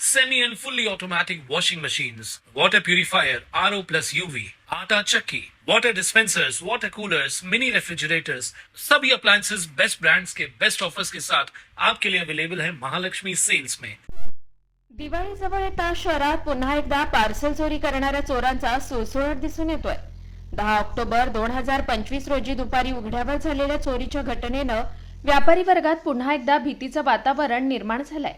semi and fully automatic washing machines, water purifier, RO plus UV, आटा चक्की, water dispensers, water coolers, mini refrigerators, सभी appliances best brands के best offers के साथ आपके लिए अवेलेबल है महालक्ष्मी सेल्स में दिवाळी जवळ येता शहरात पुन्हा एकदा पार्सल चोरी करणाऱ्या चोरांचा सुळसुळट दिसून येतोय. दहा ऑक्टोबर दोन हजार पंचवीस रोजी दुपारी उघड्यावर झालेल्या चोरीच्या घटनेनं व्यापारी वर्गात पुन्हा एकदा भीतीचं वातावरण निर्माण झालंय.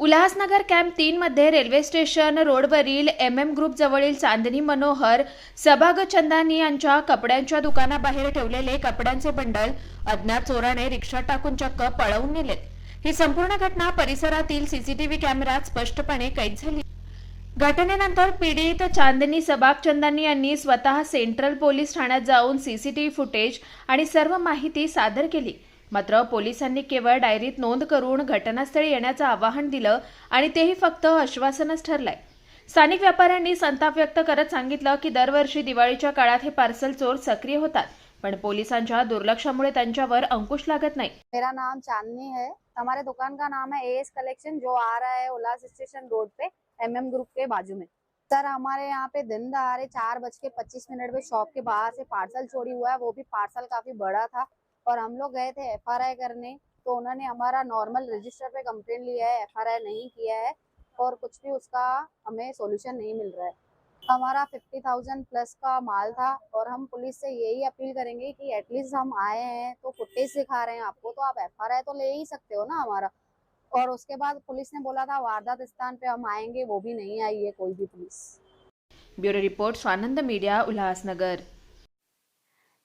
उल्हासनगर कॅम्प तीनमध्ये रेल्वे स्टेशन रोडवरील एम एम ग्रुपजवळील चांदनी मनोहर सभागचंदानी यांच्या कपड्यांच्या दुकानाबाहेर ठेवलेले कपड्यांचे बंडल अज्ञात चोराने रिक्षात टाकून चक्क पळवून नेलेत. ही संपूर्ण घटना परिसरातील सीसीटीव्ही कॅमेऱ्यात स्पष्टपणे कैद झाली. घटनेनंतर पीडित चांदनी सबागचंदानी यांनी स्वतः सेंट्रल पोलीस ठाण्यात जाऊन सीसीटीव्ही फुटेज आणि सर्व माहिती सादर केली. मात्र पोलिसांनी केवळ डायरीत नोंद करून घटनास्थळी येण्याचं आवाहन दिलं आणि तेही फक्त आश्वासनच ठरलंय. स्थानिक व्यापाऱ्यांनी संताप व्यक्त करत सांगितलं की दरवर्षी दिवाळीच्या काळात हे पार्सल चोर सक्रिय होतात पण पोलिसांच्या दुर्लक्षामुळे त्यांच्यावर अंकुश लागत नाही. मेरा नाम चांदनी है। हमारे दुकान का नाम है एएस कलेक्शन जो आ रहा है उल्लास स्टेशन रोड पे एमएम ग्रुप के बाजू में। सर हमारे यहाँ पे दिन दहाड़े चार बज के पच्चीस मिनट में शॉप के बाहर से पार्सल चोरी हुआ है वो भी पार्सल काफी बड़ा था। और हम लोग गए थे एफआरआई करने तो उन्होंने हमारा नॉर्मल रजिस्टर पे कंप्लेन लिया है एफआरआई नहीं किया है और कुछ भी उसका हमें सॉल्यूशन नहीं मिल रहा है। हमारा फिफ्टी थाउज़ेंड प्लस का माल था और हम पुलिस से यही अपील करेंगे कि एटलीस्ट हम आए हैं तो फुटेज दिखा रहे हैं आपको तो आप एफआरआई तो ले ही सकते हो ना हमारा। और उसके बाद पुलिस ने बोला था, वारदात स्थान पे हम आएँगे, वो भी नहीं आई है कोई भी police. Bureau report, Swanand media, Ulhasnagar.